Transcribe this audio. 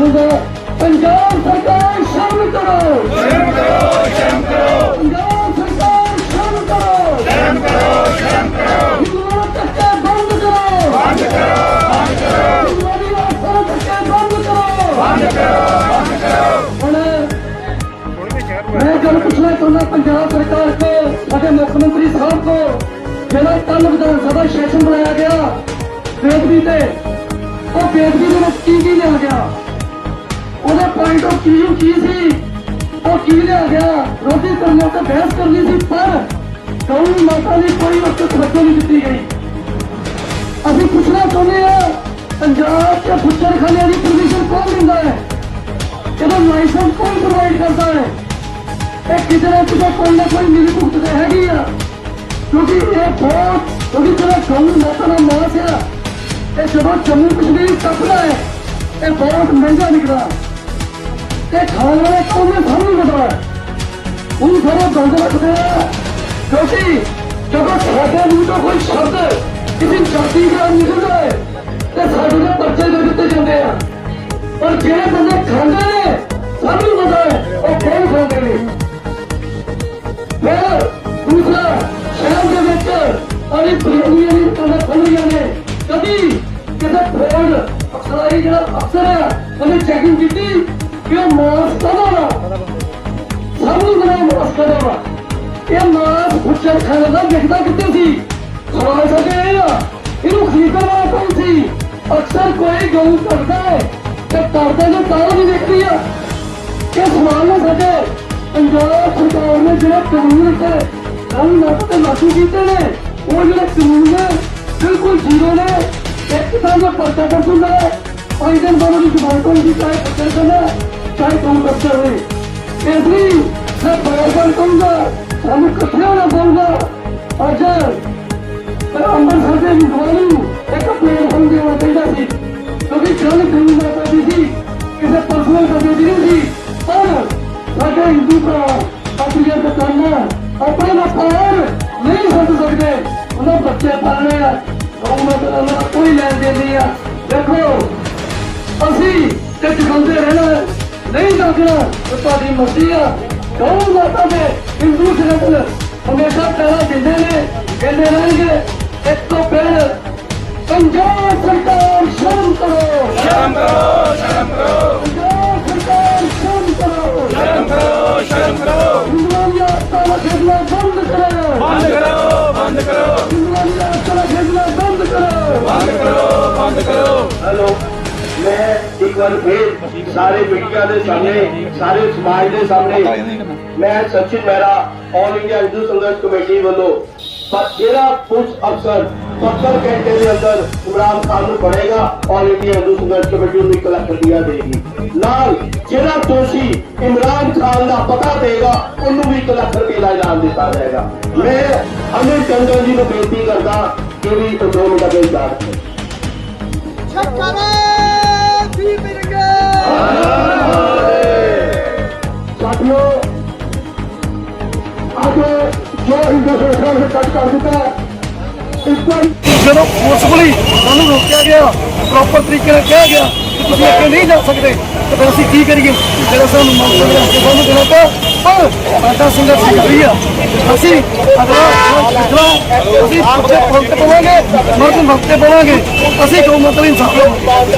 ਕਾਬੂ ਦਾ ਪੰਜਾਬ ਸਰਕਾਰ ਸ਼ਰਮ ਕਰੋ। ਸ਼ਰਮ ਕਰੋ ਸ਼ਰਮ ਕਰੋ। ਪੰਜਾਬ ਸਰਕਾਰ ਸ਼ਰਮ ਕਰੋ। ਸ਼ਰਮ ਕਰੋ ਸ਼ਰਮ ਕਰੋ। ਹਿੰਦੂਆਂ ਤੱਕੇ ਬੰਦ ਕਰੋ। ਬੰਦ ਕਰੋ ਬੰਦ ਕਰੋ। ਹਿੰਦੂਆਂ ਦੀ ਆਸਾਂ ਤੱਕੇ ਬੰਦ ਕਰੋ। ਬੰਦ ਕਰੋ ਬੰਦ ਕਰੋ। ਹੁਣ ਮੈਂ ਗੱਲ ਪੁੱਛਣਾ ਚਾਹੁੰਦਾ ਪੰਜਾਬ ਸਰਕਾਰ ਕੋ ਅਤੇ ਮੁੱਖ ਮੰਤਰੀ ਸਾਹਿਬ ਕੋ ਜਿਹੜਾ ਕੱਲ ਵਿਧਾਨ ਸਭਾ ਸੈਸ਼ਨ ਬਣਾਇਆ ਗਿਆ ਬੇਦਬੀ ਤੇ ਉਹ ਬੇਦਬੀ ਦੇ ਵਿੱਚ ਕੀ ਕੀ ਲਿਆ ਗਿਆ? ਉਹਦਾ ਪੁਆਇੰਟ ਆਫ View ਕੀ ਸੀ? ਉਹ ਕੀ ਲਿਆ ਗਿਆ? ਰੋਟੀ ਕਰਨੇ ਤੇ ਬਹਿਸ ਕਰਨੀ ਸੀ, ਪਰ ਗਊ ਮਾਤਾ ਦੀ ਕੋਈ ਵਕਤ ਤਵੱਜੋ ਨਹੀਂ ਦਿੱਤੀ ਗਈ। ਅਸੀਂ ਪੁੱਛਣਾ ਚਾਹੁੰਦੇ ਹਾਂ, ਪੰਜਾਬ ਦੇ ਬੁੱਚਰਖਾਨਿਆਂ ਦੀ ਪਰਮਿਸ਼ਨ ਕੌਣ ਦਿੰਦਾ ਹੈ? ਇਹਦਾ ਲਾਇਸੈਂਸ ਕੌਣ ਪ੍ਰੋਵਾਈਡ ਕਰਦਾ ਹੈ? ਇਹ ਕਿਤੇ ਨਾ ਕਿਤੇ ਕੋਈ ਨਾ ਕੋਈ ਮਿਲੀ ਭੁਗਤ ਤੇ ਹੈਗੀ ਆ। ਕਿਉਂਕਿ ਇਹ ਬਹੁਤ ਕਿਉਂਕਿ ਜਿਹੜਾ ਗਊ ਮਾਤਾ ਦਾ ਮਾਸ ਆ। ਇਹ ਜਦੋਂ ਜੰਮੂ ਕਸ਼ਮੀਰ ਟੱਪਦਾ ਹੈ, ਇਹ ਬਹੁਤ ਮਹਿੰਗਾ ਨਿਕਲਦਾ। ਤੇ ਖਾਣ ਵਾਲੇ ਕੌਣ ਸਾਨੂੰ ਨਹੀਂ ਪਤਾ ਉਹ ਸਾਰੇ ਬੰਦ ਰੱਖਦੇ ਆ। ਕਿਉਂਕਿ ਜਦੋਂ ਸਾਡੇ ਮੂੰਹ ਤੋਂ ਕੋਈ ਸ਼ਬਦ ਕਿਸੇ ਜਾਤੀ ਦਾ ਨਿਕਲਦਾ ਹੈ, ਤੇ ਸਾਡੇ ਦੇ ਬੱਚੇ ਦੇ ਦਿੱਤੇ ਜਾਂਦੇ ਆ। ਪਰ ਜਿਹੜੇ ਬੰਦੇ ਖਾਂਦੇ ਨੇ, ਸਾਨੂੰ ਪਤਾ ਹੈ, ਉਹ ਕੌਣ ਖਾਂਦੇ ਨੇ। ਫਿਰ ਦੂਸਰਾ, ਸ਼ਹਿਰ ਦੇ ਵਿੱਚ ਅਰੇ ਪ੍ਰੀਮੀਆਂ ਨੇ ਕੰਨਾਂ ਖੋਲੀਆਂ ਨੇ। ਕਦੀ ਕਿਸੇ ਫੋਨ ਅਫਸਰਾਈ ਜਿਹੜਾ ਅਫਸਰ ਹੈ ਉਹਨੇ ਚੈਕਿੰਗ ਕੀਤੀ ਕਿ ਮਾਸ ਕਦੋਂ ਸਾਨੂੰ ਬਣਾ ਮਾਸ ਕਦੋਂ ਇਹ ਮਾਸ ਉੱਚਰ ਖਾਣੇ ਦਾ ਵਿਕਦਾ ਕਿੱਥੇ ਸੀ? ਸਵਾਲ ਸਾਡੇ ਇਹ ਆ, ਇਹਨੂੰ ਖਰੀਦਣ ਵਾਲਾ ਕੌਣ ਸੀ? ਅਕਸਰ ਕੋਈ ਗਊ ਕਰਦਾ ਹੈ ਤੇ ਕਰਦੇ ਨੇ ਤਾਂ ਵੀ ਵਿਕਦੀ ਆ। ਕਿ ਸਵਾਲ ਨੇ ਸਾਡੇ ਪੰਜਾਬ ਸਰਕਾਰ ਨੇ ਜਿਹੜੇ ਕਾਨੂੰਨ ਤੇ ਕਾਨੂੰਨ ਨਾਟ ਤੇ ਲਾਗੂ ਕੀਤੇ ਨੇ, ਉਹ ਜਿਹੜੇ ਕਾਨੂੰਨ ਨੇ ਬਿਲਕੁਲ ਜ਼ੀਰੋ ਨੇ। ਇੱਕ ਤਾਂ ਦਾ ਪਰਚਾ ਕਰ ਦਿੰਦਾ ਹੈ ਪੰਜ ਦਿਨ ਦੀ ਉਹਦੀ ਜ਼ਮਾਨਤ ਹੋਣੀ ਚਾਹੇ ਪੱਤਰ ਕਰਨਾ ਚਾਹੇ ਕੰਮ ਕਰਦਾ ਹੋਵੇ ਇਸ ਲਈ ਮੈਂ ਬਾਰ-ਬਾਰ ਕਹੂੰਗਾ ਸਾਨੂੰ ਇਕੱਠੇ ਹੋਣਾ ਪਊਗਾ ਅੱਜ ਪਰ ਅੰਮ੍ਰਿਤਸਰ ਦੇ ਵਿਦਵਾਨ ਇੱਕ ਪਲੇਟਫਾਰਮ ਦੇਣਾ ਚਾਹੀਦਾ ਸੀ। ਕਿਉਂਕਿ ਗੱਲ ਕਾਨੂੰਨ ਦਾ ਕਰਦੀ ਸੀ ਕਿਸੇ ਪਰਸਨਲ ਕਰਦੇ ਦੀ ਨਹੀਂ ਸੀ। ਪਰ ਸਾਡੇ ਹਿੰਦੂ ਭਰਾ ਆਪਣੀਆਂ ਦੁਕਾਨਾਂ, ਆਪਣੇ ਵਪਾਰ ਨਹੀਂ ਛੱਡ ਸਕਦੇ। ਉਹਨਾਂ ਬੱਚੇ ਪਾਲਣੇ ਆ ਉਹ ਮਤਲਬ ਨਾਲ ਕੋਈ ਲੈਣ ਦੇਣ ਨਹੀਂ ਆ। ਦੇਖੋ, ਅਸੀਂ ਤੇ ਚੁਕਾਉਂਦੇ ਰਹਿਣਾ ਨਹੀਂ ਲੱਗਣਾ ਉਹ ਤੁਹਾਡੀ ਮਰਜ਼ੀ ਆ। ਕੌਣ ਮਾਤਾ ਦੇ ਹਿੰਦੂ ਸਿਰਫ ਹਮੇਸ਼ਾ ਪਹਿਲਾਂ ਦਿੰਦੇ ਨੇ, ਕਹਿੰਦੇ ਰਹਿਣਗੇ, ਇੱਕ ਤੋਂ ਪਹਿਲ ਪੰਜਾਬ ਸਰਕਾਰ ਸ਼ਰਮ ਕਰੋ। ਮੈਂ ਇੱਕ ਵਾਰ ਫੇਰ ਸਾਰੇ ਮੀਡੀਆ ਦੇ ਸਾਹਮਣੇ, ਸਾਰੇ ਸਮਾਜ ਦੇ ਸਾਹਮਣੇ ਮੈਂ Sachin Mehra all India Hindu Sangharsh committee ਵੱਲੋਂ ਪਰ ਜਿਹੜਾ ਪੁਲਿਸ ਅਫਸਰ 70 ਘੰਟੇ ਦੇ ਅੰਦਰ ਇਮਰਾਨ ਖਾਨ ਨੂੰ ਫੜੇਗਾ ਆਲ ਇੰਡੀਆ ਹਿੰਦੂ ਸੰਘਰਸ਼ ਕਮੇਟੀ ਨੂੰ 1 ਲੱਖ ਰੁਪਇਆ ਦੇਗੀ। ਨਾਲ ਜਿਹੜਾ ਦੋਸ਼ੀ ਇਮਰਾਨ ਖਾਨ ਦਾ ਪਤਾ ਦੇਗਾ, ਉਹਨੂੰ ਵੀ 1 ਲੱਖ ਰੁਪਏ ਦਾ ਇਨਾਮ ਦਿੱਤਾ ਜਾਏਗਾ। ਮੈਂ ਅਮਿਤ ਚੰਦਰ ਜੀ ਨੂੰ ਬੇਨਤੀ ਕਰਦਾ ਕਿ ਵੀ ਇੱਕ ਦੋ ਮਿੰਟ ਦੇ ਇਜਾਜ਼ਤ ਦਿਓ ਅੱਜ ਜੋ ਹਿੰਦੂ ਸਰਕਾਰ ਨੇ ਕੱਟ ਕਰ ਦਿੱਤਾ ਜਦੋਂ ਫੋਰਸਫੁਲੀ ਸਾਨੂੰ ਰੋਕਿਆ ਗਿਆ ਪ੍ਰੋਪਰ ਤਰੀਕੇ ਨਾਲ ਕਿਹਾ ਗਿਆ ਕਿ ਤੁਸੀਂ ਅੱਗੇ ਨਹੀਂ ਜਾ ਸਕਦੇ, ਤਾਂ ਫਿਰ ਅਸੀਂ ਕੀ ਕਰੀਏ? ਜਿਹੜਾ ਸਾਨੂੰ ਮੌਕਾ ਮਿਲਿਆ ਕਿ ਸਾਨੂੰ ਦੇਣਾ ਪਿਆ ਪਰ ਸਾਡਾ ਸੰਘਰਸ਼ ਜਾਰੀ ਆ। ਅਸੀਂ ਅਗਲਾ ਅਗਲਾ ਅਸੀਂ ਪੁੱਛੇ ਪਹੁੰਚ ਪਵਾਂਗੇ, ਮਰਦ ਮਰਤੇ ਪਵਾਂਗੇ। ਅਸੀਂ ਕੌਮ ਮਤਲਬ ਇਨਸਾਫ